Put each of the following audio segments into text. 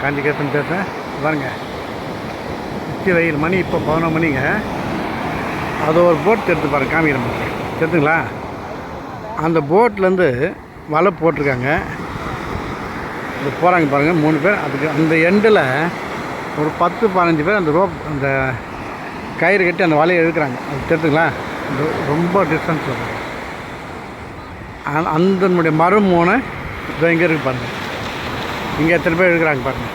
காஞ்சிகேசன் பேசுகிறேன் பாருங்க. உச்சி வெயில் மணி இப்போ பதினொரு மணிங்க. அது ஒரு போட் எடுத்து பாருங்க காமிக்கிறேன் பாருங்க அந்த போட்லேருந்து வலை போட்டிருக்காங்க. இது போகிறாங்க பாருங்கள் மூணு பேர். அதுக்கு அந்த எண்டில் ஒரு பத்து பதினஞ்சு பேர் அந்த ரோப் அந்த கயிறு கட்டி அந்த வலையை இழுக்கிறாங்க. அது தெரிஞ்சுங்களா ரொம்ப டிஸ்டன்ஸ் வரும் அந்த மறு மூணு இதோ இங்கே இருக்கு பாருங்கள் இங்கே எத்தனை பேர் இருக்கிறாங்க பாருங்கள்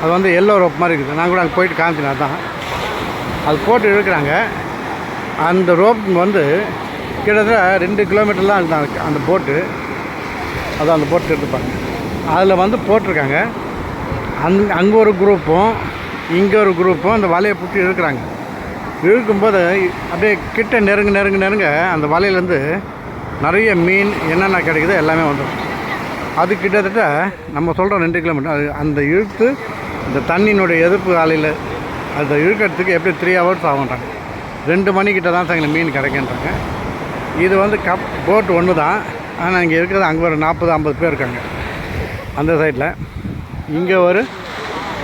அது வந்து எல்லோ ரோப் மாதிரி இருக்குது. நான் கூட அங்கே போயிட்டு காமிச்சினா தான் அது போட்டு இழுக்கிறாங்க. அந்த ரோப் வந்து கிட்டத்தட்ட ரெண்டு கிலோமீட்டர்லாம் இருந்தாங்க அந்த போட்டு அதான் அந்த போட்டு எடுத்துப்பாங்க அதில் வந்து போட்டிருக்காங்க. அங் அங்கே ஒரு குரூப்பும் இங்கே ஒரு குரூப்பும் அந்த வலையை பிடிச்சி இழுக்கிறாங்க. இழுக்கும்போது அப்படியே கிட்ட நெருங்க நெருங்க நெருங்க அந்த வலையிலேருந்து நிறைய மீன் என்னென்ன கிடைக்குதோ எல்லாமே வந்துடும். அது கிட்டத்தட்ட நம்ம சொல்கிறோம் ரெண்டு கிலோமீட்டர் அது அந்த இழுத்து இந்த தண்ணியினுடைய எதிர்ப்பு காலையில் அதை இழுக்கிறதுக்கு எப்படி த்ரீ ஹவர்ஸ் ஆகுன்றாங்க ரெண்டு மணிக்கிட்ட தான் சார் எங்களுக்கு மீன் கிடைக்கின்றாங்க. இது வந்து கப் போட் ஒன்று தான் ஆனால் இங்கே இருக்கிறது அங்கே ஒரு நாற்பது ஐம்பது பேர் இருக்காங்க. அந்த சைடில் இங்கே ஒரு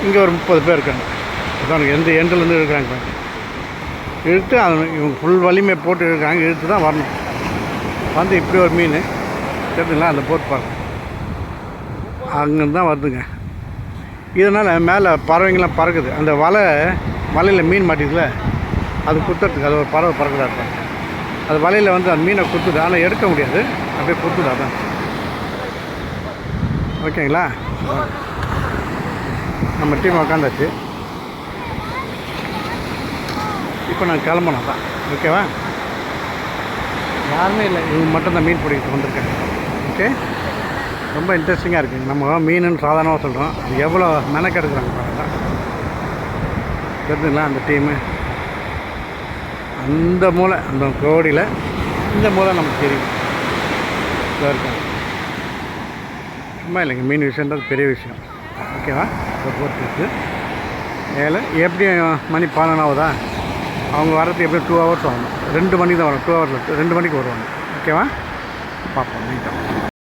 இங்கே ஒரு முப்பது பேர் இருக்காங்க. அவனுக்கு எந்த எண்ட்லேருந்து இருக்கிறாங்க இழுத்து அது இவங்க ஃபுல் வலிமை போட்டு இழுக்கிறாங்க. இழுத்து தான் வரணும். வந்து இப்படி ஒரு மீன். தெரிஞ்சுங்களா அந்த போட் பாருங்கள் அங்கேருந்து தான் வருதுங்க. இதனால் மேலே பறவைங்களாம் பறக்குது. அந்த வலை வலையில் மீன் மாட்டிக்குதுல அது குத்துறதுக்கு அது ஒரு பறவை பறக்குதா இருப்பாங்க அது வலையில் வந்து அந்த மீனை குத்துது. ஆனால் எடுக்க முடியாது. அப்படியே குத்துது அதான். ஓகேங்களா? நம்ம டீம் உக்காந்தாச்சு. இப்போ நான் கிளம்பணும் தான் ஓகேவா? யாருமே இல்லை. இவங்க மட்டும் தான் மீன் பிடிக்கிட்டு வந்திருக்காங்க. ஓகே? ரொம்ப இன்ட்ரெஸ்டிங்காக இருக்குங்க. நம்ம மீனுன்னு சாதாரணமாக சொல்கிறோம் அது எவ்வளோ மெனக்கெடுக்குறாங்க பாருங்கள் தெரிஞ்சுங்களா அந்த டீமு அந்த மூளை அந்த கோடியில் இந்த மூளை நமக்கு தெரியும். இதோ சும்மா இல்லைங்க மீன் விஷயன்றது பெரிய விஷயம். ஓகேவா இப்போ போட்டுருக்கு ஏழு எப்படி மணி பதினொன்று ஆகுதா? அவங்க வரதுக்கு எப்படியும் டூ ஹவர்ஸ் ஆகும். ரெண்டு மணிக்கு தான் வரும். டூ ஹவர்ஸ் ரெண்டு மணிக்கு வருவாங்க. ஓகேவா பார்ப்போம் நீட்டாக